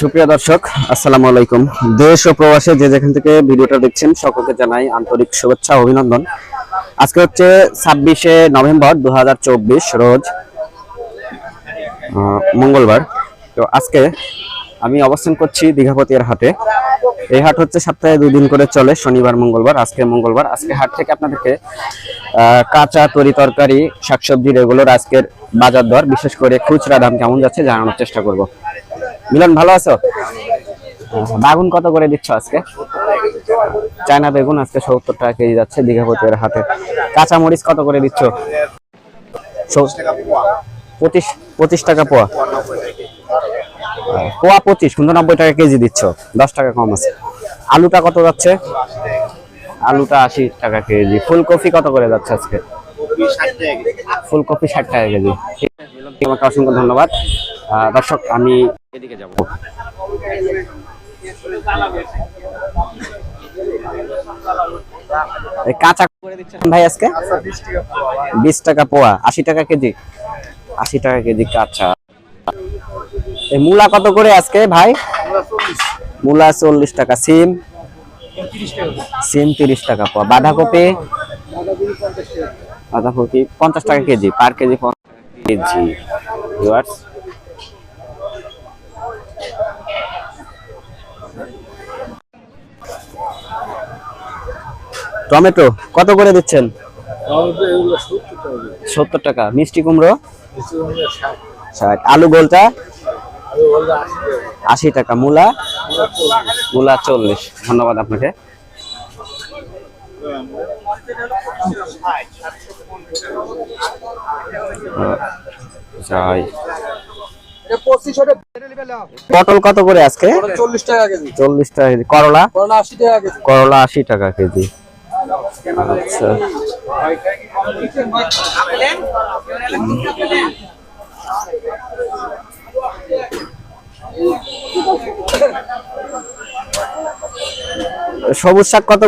সুপ্রিয় দর্শক, আসসালামু আলাইকুম। দেশ ও প্রবাসে যে যেখান থেকে ভিডিওটা দেখছেন, সকলকে জানাই আন্তরিক শুভেচ্ছা অভিনন্দন। আজকে হচ্ছে ছাব্বিশে নভেম্বর দু হাজার চব্বিশ রোজ মঙ্গলবার। তো আজকে আমি অবস্থান করছি দীঘাপতির হাটে। এই হাট হচ্ছে সপ্তাহে দুই দিন করে চলে, শনিবার, মঙ্গলবার, আজকে মঙ্গলবার। আজকে হাট থেকে আপনাদেরকে কাঁচা তরি তরকারি, শাকসবজি এগুলোর আজকের বাজার দর, বিশেষ করে খুচরা দাম কেমন যাচ্ছে জানানোর চেষ্টা করব। মিলন, ভালো আছো? বাগুন কত করে দিচ্ছ আজকে? চায়না বেগুন আজকে সত্তর টাকা কেজি যাচ্ছে দীঘাপতির হাটে। কাঁচা মরিচ কত করে দিচ্ছ? পঁচিশ পঁচিশ টাকা পোয়া। পোয়া পঁচিশ উননব্বই টাকা কেজি দিচ্ছ। দশ টাকা কম আছে। আলুটা কত যাচ্ছে? আলুটা আশি টাকা কেজি। ফুলকপি কত করে যাচ্ছে আজকে? ফুলকপি ষাট টাকা কেজি। তোমাকে অসংখ্য ধন্যবাদ। দর্শক আমি এদিকে যাব। এই কাঁচা করে দিচ্ছেন। ভাই আজকে? বিশ টাকা পোয়া। আশি টাকা কেজি। আশি টাকা কেজি কাঁচা। এই মূলা কত করে আজকে ভাই? মূলা চল্লিশ। টাকা সিম? সিম তিরিশ টাকা পোয়া। বাঁধাকপি? বাঁধাকপি পঞ্চাশ টাকা। KG per KG KG. Tomato কত করে দিচ্ছেন? সত্তর টাকা মিষ্টি কুমড়ো? ষাট। আলু গোলটা? আশি টাকা মূলা? মূলা চল্লিশ। ধন্যবাদ আপনাকে। পটল কত করে আজকে? চল্লিশ টাকা কেজি। চল্লিশ টাকা কেজি। করলা? করলা আশি টাকা কেজি। করলা আশি টাকা কেজি। আচ্ছা। সবুজ শাক কত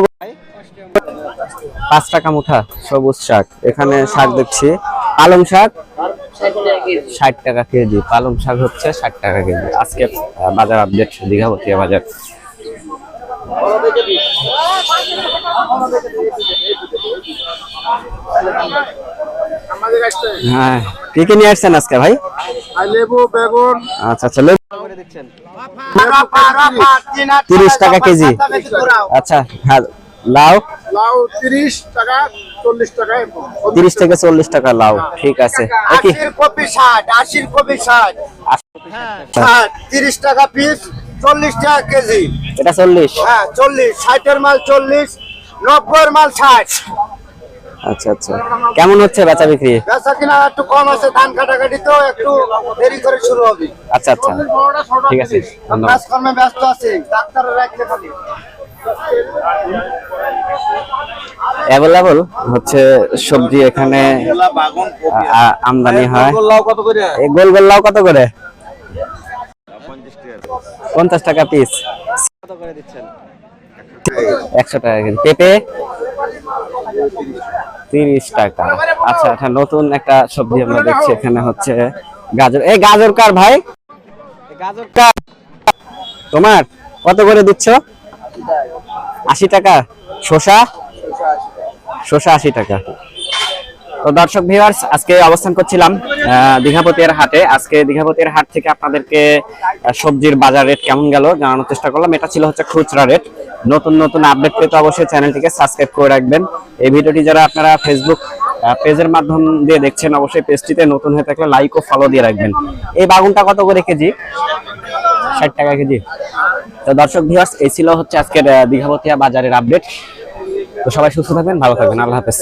পাঁচ টাকা মুঠা, সবুজ শাক। এখানে শাক দেখছি। পালং শাক? ষাট টাকা কেজি। পালং শাক হচ্ছে ষাট টাকা কেজি। আজকে বাজার আপডেট দীঘাপতিয়া বাজার। হ্যাঁ কি কি নিয়ে আসছেন আজকে ভাই? লেবু বেগুন। আচ্ছা আচ্ছা লেবু তিরিশ টাকা কেজি। আচ্ছা হ্যাঁ লাউ? লাউ তিরিশ টাকা চল্লিশ টাকা এরকম। তিরিশ থেকে চল্লিশ টাকা লাউ ঠিক আছে। এ কি আশির কপি ষাট। আশির কপি ষাট ষাট তিরিশ টাকা পিস চল্লিশ টাকা কেজি। এটা চল্লিশ? হ্যাঁ চল্লিশ। ষাটের মাল চল্লিশ নব্বইয়ের মাল ষাট। আচ্ছা আচ্ছা। কেমন হচ্ছে বেচা বিক্রি? বেচা কিনা একটু কম আছে ধান কাটাকাটি তো একটু দেরি করে শুরু হবে। আচ্ছা আচ্ছা। ঠিক আছে কাজকর্মে ব্যস্ত আছে ডাক্তারের রাখতে খালি অ্যাভেলেবল হচ্ছে সবজি এখানে আমদানি হয়। লাউ কত করে? এই গোল গোল লাউ কত করে? পঞ্চাশ টাকা পিস কত করে দিচ্ছেন? একশো টাকা কেজি পেঁপে তিরিশ টাকা। আচ্ছা আচ্ছা নতুন একটা সবজি আমরা দেখছি এখানে হচ্ছে গাজর। এই গাজর কার ভাই? গাজর কার তোমার কত করে দিচ্ছ? আশি টাকা। শসা? শসা আশি টাকা। তো দর্শক ভিউয়ার্স আজকে অবস্থান করছিলাম দীঘাপতির হাটে। আজকে দীঘাপতির হাট থেকে আপনাদেরকে সবজির বাজার রেট কেমন গেল জানানোর চেষ্টা করলাম। এটা ছিল হচ্ছে খুচরা রেট নতুন নতুন আপডেট পেতে অবশ্যই চ্যানেলটিকে সাবস্ক্রাইব করে রাখবেন। এই ভিডিওটি যারা আপনারা ফেসবুক পেজের মাধ্যম দিয়ে দেখছেন, অবশ্যই পেজটিতে নতুন হয়ে থাকলে লাইক ও ফলো দিয়ে রাখবেন। এই বাগুনটা কত করে কেজি? ষাট টাকা কেজি। তো দর্শক ভিউয়ার্স এই ছিল হচ্ছে আজকের দীঘাপতিয়া বাজারের আপডেট তো সবাই সুস্থ থাকবেন, ভালো থাকবেন। আল্লাহ হাফেজ।